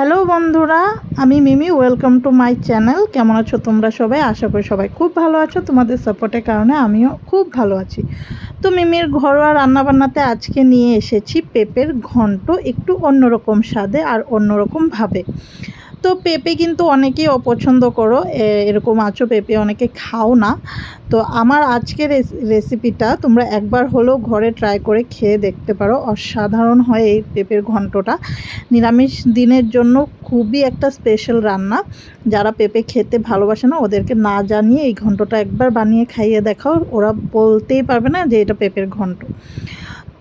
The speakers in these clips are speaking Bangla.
হ্যালো বন্ধুরা, আমি Mimi welcome to my channel কেমন আছো তোমরা সবাই? আশা করি সবাই খুব ভালো আছো। তোমাদের সাপোর্টের কারণে আমিও খুব ভালো আছি। তো মিমির ঘরোয়া রান্নাবান্নাতে আজকে নিয়ে এসেছি পেঁপের ঘন্ট, একটু অন্যরকম স্বাদে আর অন্যরকম ভাবে। তো পেঁপে কিন্তু অনেকেই অপছন্দ করো এরকম আছো পেঁপে অনেকে খাও না। তো আমার আজকের রেসিপিটা তোমরা একবার হলেও ঘরে ট্রাই করে খেয়ে দেখতে পারো। অসাধারণ হয় এই পেঁপের ঘন্টটা। নিরামিষ দিনের জন্য খুবই একটা স্পেশাল রান্না। যারা পেঁপে খেতে ভালোবাসে না, ওদেরকে না জানিয়ে এই ঘন্টটা একবার বানিয়ে খাইয়ে দেখাও। ওরা বলতেই পারবে না যে এটা পেঁপের ঘন্ট।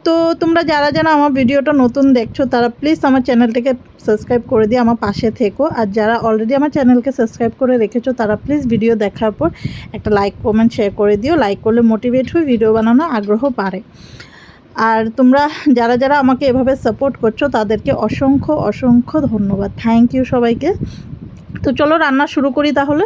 তো তোমরা যারা যারা আমার ভিডিওটা নতুন দেখছ, তারা প্লিজ আমার চ্যানেলটাকে সাবস্ক্রাইব করে দিয়ে আমার পাশে থেকো। আর যারা অলরেডি আমার চ্যানেলকে সাবস্ক্রাইব করে রেখেছো, তারা প্লিজ ভিডিও দেখার পর একটা লাইক কমেন্ট শেয়ার করে দিও। লাইক করলে মোটিভেট হয়ে ভিডিও বানানোর আগ্রহ বাড়ে। আর তোমরা যারা যারা আমাকে এভাবে সাপোর্ট করছ, তাদেরকে অসংখ্য অসংখ্য ধন্যবাদ। থ্যাংক ইউ সবাইকে। তো চলো রান্না শুরু করি তাহলে।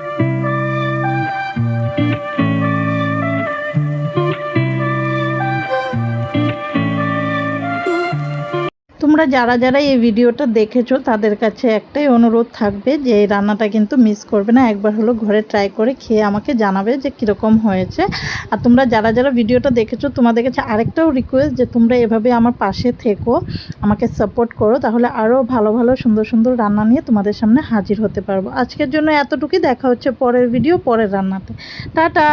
thank you তোমরা যারা যারা এই ভিডিওটা দেখেছ, তাদের কাছে একটাই অনুরোধ থাকবে যে এই রান্নাটা কিন্তু মিস করবে না। একবার হলো ঘরে ট্রাই করে খেয়ে আমাকে জানাবে যে কীরকম হয়েছে। আর তোমরা যারা যারা ভিডিওটা দেখেছ, তোমাদের কাছে আরেকটাও রিকোয়েস্ট যে তোমরা এভাবে আমার পাশে থেকো, আমাকে সাপোর্ট করো, তাহলে আরও ভালো ভালো সুন্দর সুন্দর রান্না নিয়ে তোমাদের সামনে হাজির হতে পারব। আজকের জন্য এতটুকুই। দেখা হচ্ছে পরের ভিডিও পরের রান্নাতে। টাটা!